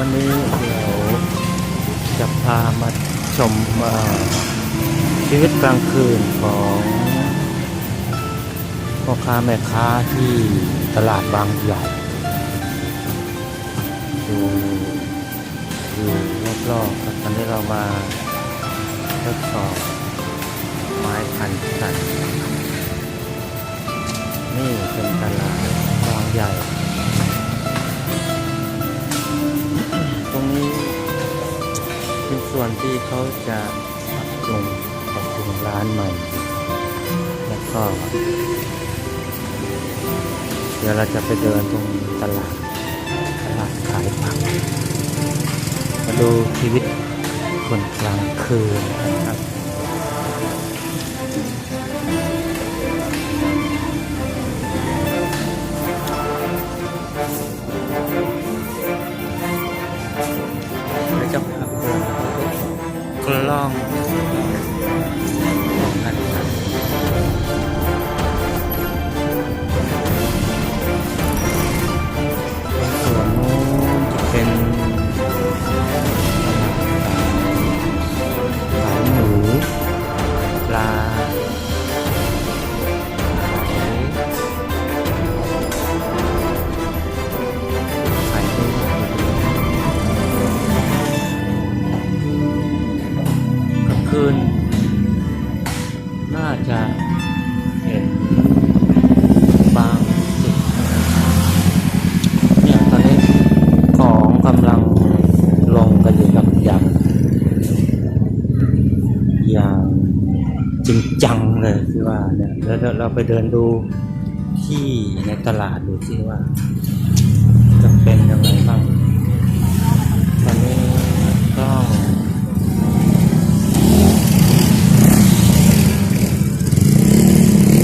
วันนี้เดี๋ยวจะพามาชมชีวิตกลางคืนของพ่อค้าแม่ค้าที่ตลาดบางใหญ่ดูอยู่รอบๆครับตอนนี้เรามาทดสอบไม้พันสันนี่เป็นตลาดบางใหญ่ ส่วนที่เขาจะปรับปรุงปรับปรุงร้านใหม่ แล้วก็ เดี๋ยวเราจะไปเดินตรงตลาดตลาดขายผักมาดูชีวิตคนกลางคืนนะครับ ก แล้วเราไปเดินดูที่ในตลาดดูที่ว่า จะเป็นยังไงบ้างตอนนี้ก็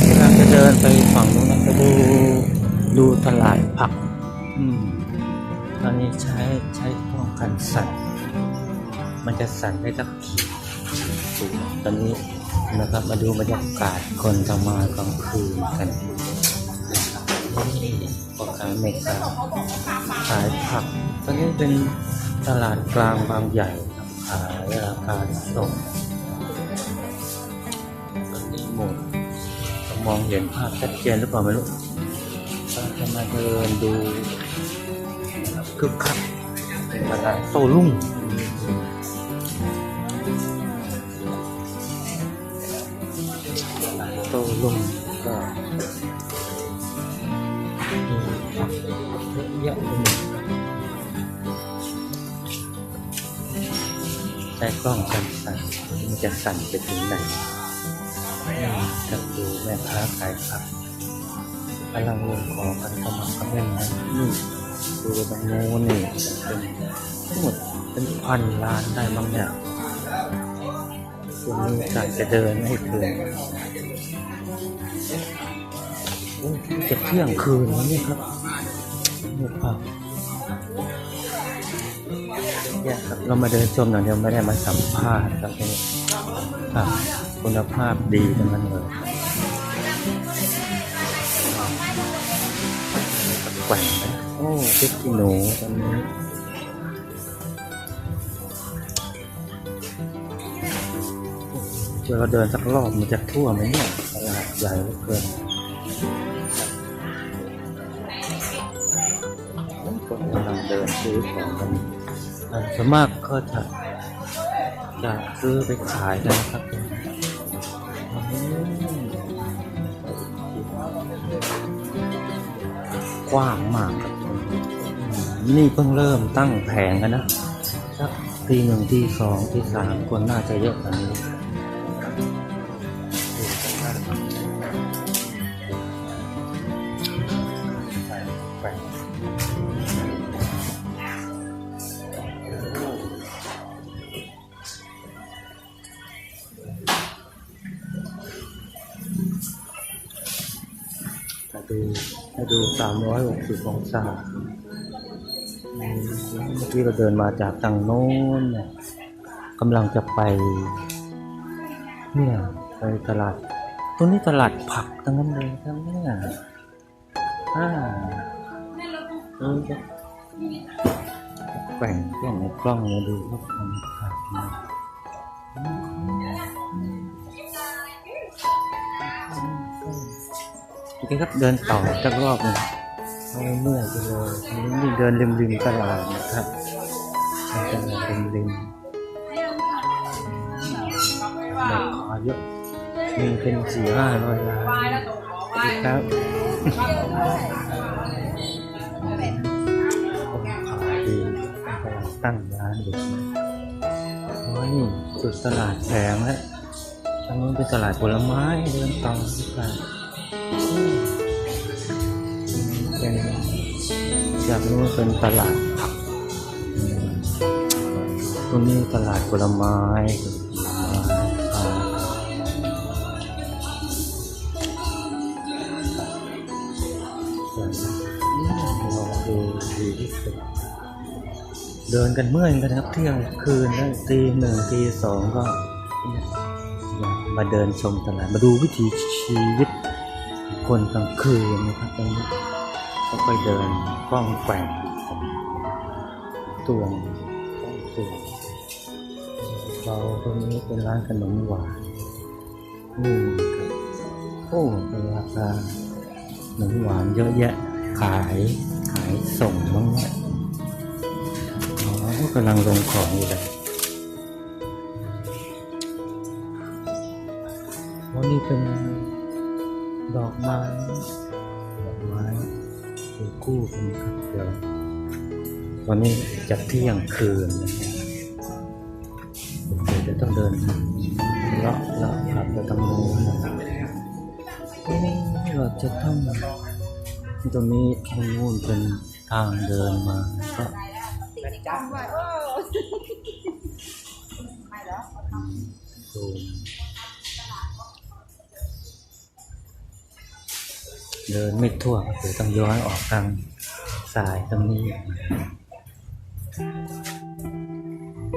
กำลังจะเดินไปฝั่งนู้นนะไปดูดูตลาดผักอืมตอนนี้ใช้ใช้ป้องกันสั่นมันจะสั่นได้สักขีดตอนนี้ นะครับมาดูบรรยากาศคนทำมากลางคืนกันนี่พ่อค้าแม่ค้าขายผักตอนนี้เป็นตลาดกลางบางใหญ่ขายราคาส่งตอนนี้หมดมองเห็นภาพชัดเจนหรือเปล่าไม่รู้จะมาเดินดูครับคึกคักเป็นตลาดโต้รุ่ง ใช้กล้องกันสั่นมันจะสั่นไปถึงไหนกับดูแม่ค้าขายผักกำลังลงของกันกำลังกำลังนะนี่ดูตรงโน้นนี่เป็นทั้งหมดเป็นพันล้านได้บางอย่างส่วนนี้การจะเดินให้เพลินจะเที่ยงคืนแล้วนี่ครับนี่ครับ เนี่ยครับเรามาเดินชมอย่างเดียวไม่ได้มาสัมภาษณ์ครับนี่ครับคุณภาพดีทั้งนั้นเลยแกว่งนะโอ้พริกขี้หนูตอนนี้เดี๋ยวเราเดินสักรอบมันจะทั่วไหมเนี่ยตลาดใหญ่เหลือเกินคนกำลังเดินซื้อของกัน ส่วนมากก็จะจะซื้อไปขายกันนะครับกว้างมากครับนี่เพิ่งเริ่มตั้งแผงกันนะสักทีหนึ่งที่สองที่สามคนน่าจะเยอะกว่านี้ 360 องศา เมื่อกี้เราเดินมาจากทางโน้นกำลังจะไป เนี่ย ไปตลาดตัวนี้ตลาดผักทั้งนั้นเลยทั้งนี้อ่าเออจะแบ่งแบ่งในกล้องมาดูว่ามันขาดไหมโอเคครับเดินต่อสักรอบนึง เมื่อยไปเลยนี่เดินริมริมตลาดนะครับตลาดริมริมๆราคาเยอะมีเป็นสี่ห้าร้อยล้านครับขายดีกำลังตั้งร้านอยู่โอ้ยนี่สุดตลาดแผงแล้วทางนู้นเป็นตลาดผลไม้เดินต่อดีกว่าอื มเป็นจากนู้นเป็นตลาดผักตรงนี้ตลาดผลไม้ผลไม้ขายสวยนะอืมลองดูดีที่สุดเดินกันเมื่อยกันนะครับเที่ยงคืนแล้วตีหนึ่งตีสองก็ มาเดินชมตลาดมาดูวิถีชีวิตคนกลางคืนนะครับตรงนี้ ก็ไปเดินกล้องแกว่งตวงกล้องตวงเราตรงนี้เป็นร้านขนมหวานนี่ครับโอ้เป็นราคาขนมหวานเยอะแยะ ขายขายส่งบ้างเนี่ยอ๋อกำลังลงของอยู่เลยวันนี้เป็นดอกไม้ดอกไม้ เป็นคู่กันครับเดี๋ยววันนี้จะเที่ยงคืนนะครับเดี๋ยวจะต้องเดินเลาะเลาะขับไปตรงนู้นนะครับเอ๊ะเราจะต้องตรงนี้ตรงนู้นเป็นทางเดินมาก็ซู เดินไม่ทั่วก็คือต้องย้อนออกทางสายตรงนี้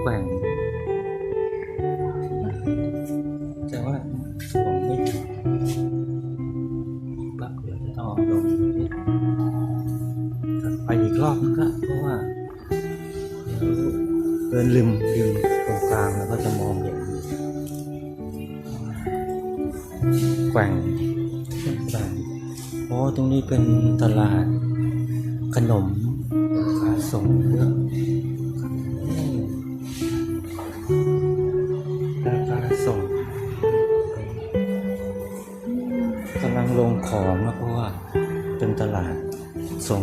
แกว่งแต่ว่าผมไม่ปักเดี๋ยวจะต้องออกลงไปอีกรอบนึงก็เพราะว่าเดินริมริมตรงกลางแล้วก็จะมองเห็นแกว่งแกว่ง ตรงนี้เป็นตลาด ขนมราคาส่งเยอะอืมราคาส่งกำลังลงของนะเพราะว่าเป็นตลาดส่ง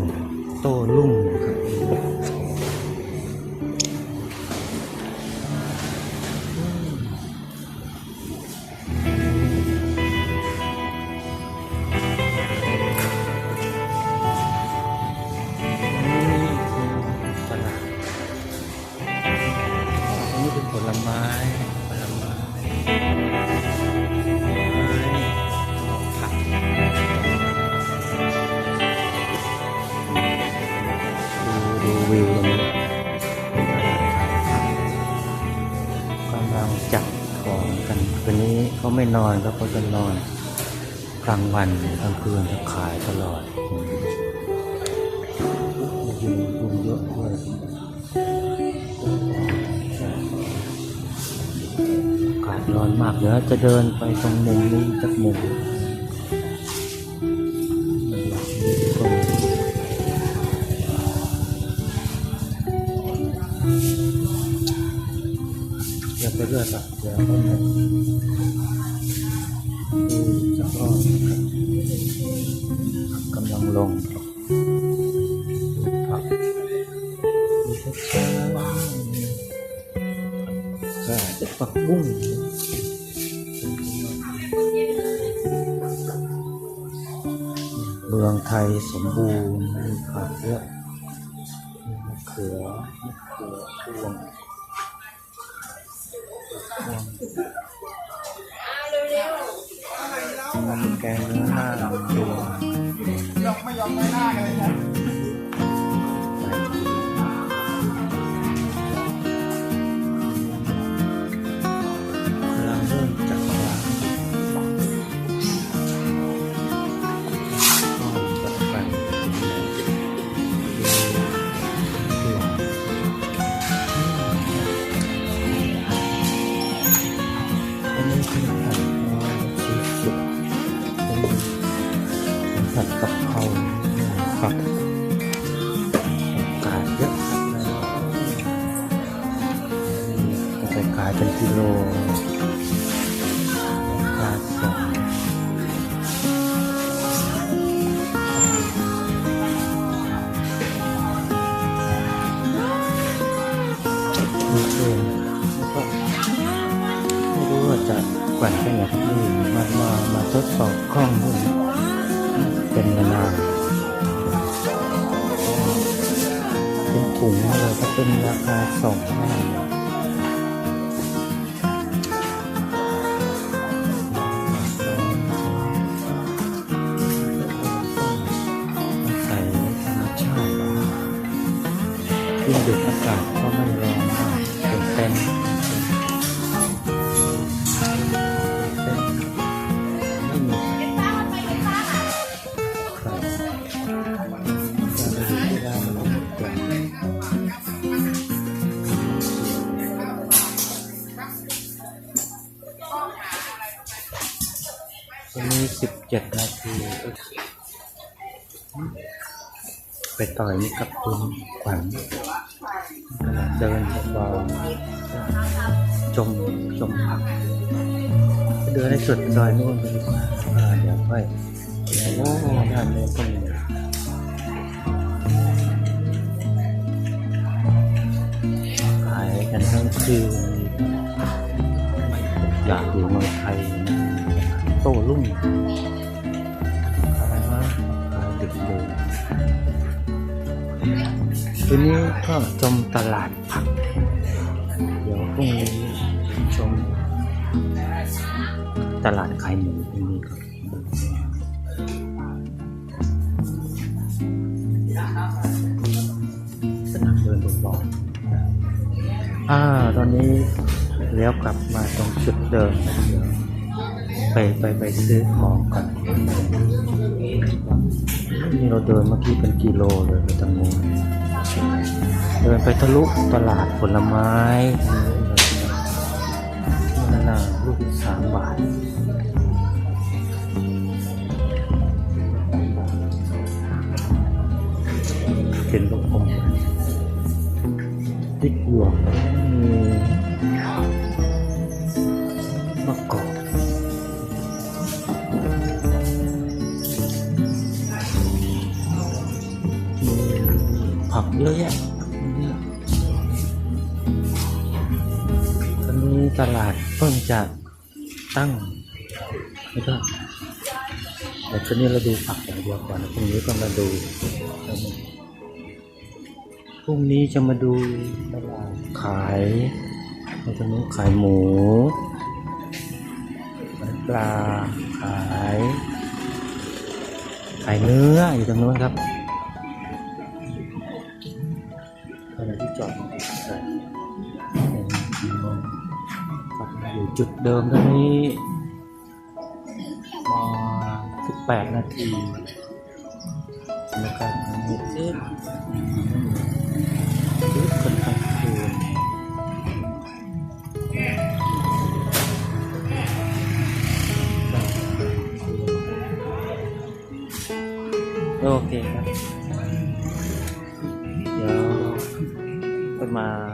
โต้รุ่งครับ ไม้ผลไม้ผักดูดูวิวตรงนี้กำลังจัดของกันคืนนี้เขาไม่นอนก็เขาจะนอนกลางวันกลางคืนจะขายตลอด อนมากเดี๋ยวจะเดินไปตรงมุมนี้สักมุมตรงอย่าไปเลือดอะเดี๋ยวเขาเนี่ยดูจะรอบกำลังลงผักมีช้าช้าใช่จะปักบุ้ง ไทยสมบูรณ์มีผักเยอะมีมะเขือมะเขือพวงมันแกงเนื้อหน้าลำตัวยอมไม่ยอมไม่หน้ากันเลยนะ จะกวนแก่ที่มามามาทดสอบกล้องด้วยเป็นเวลาเป็นถุงเราก็เป็นราคาสองพันขึ้นอยู่อากาศก็ไม่ร้อนมากเกินเต็ม ไปต่อยมีกับคุณขวัญเดินเบาๆจมจมผักเดินให้สุดซอยนู่นไปดีกว่าเดี๋ยวค่อยโอ้ด้านนี้ก็มีขายกันทั้งคืนอยากอยู่เมืองไทย ทีนี้ก็ชมตลาดผัก เดี๋ยวพรุ่งนี้ชม ตลาดขายหมูพรุ่งนี้ครับสนามเดินบนบอลอ่า ตอนนี้เลี้ยวกลับมาตรงจุดเดิมเดี๋ยวไปไปไปซื้อของก่อนนี่เราเดินเมื่อกี้เป็นกิโลเลยไปทางนู้น เดินไปทะลุตลาดผลไม้มะนาวลูกสามบาทเป็นลูกอมติ๊กหยวกมี พิ่งจะตั้งแล้วก็แต่ตอนนี้เราดูผักอย่างเดียวก่อนนะพรุ่งนี้ก็มาดูพรุ่งนี้จะมาดูตลาดขายในตรงนี้ขายหมูขายปลาขาย ขายเนื้ออยู่ตรงนู้นครับ อยู่จุดเดิมตอนนี้มา18 นาทีนะครับอันนี้เอ๊ะชุดคนกลางคืนโอเคครับ เดี๋ยวก็มาตรงนี้ใหม่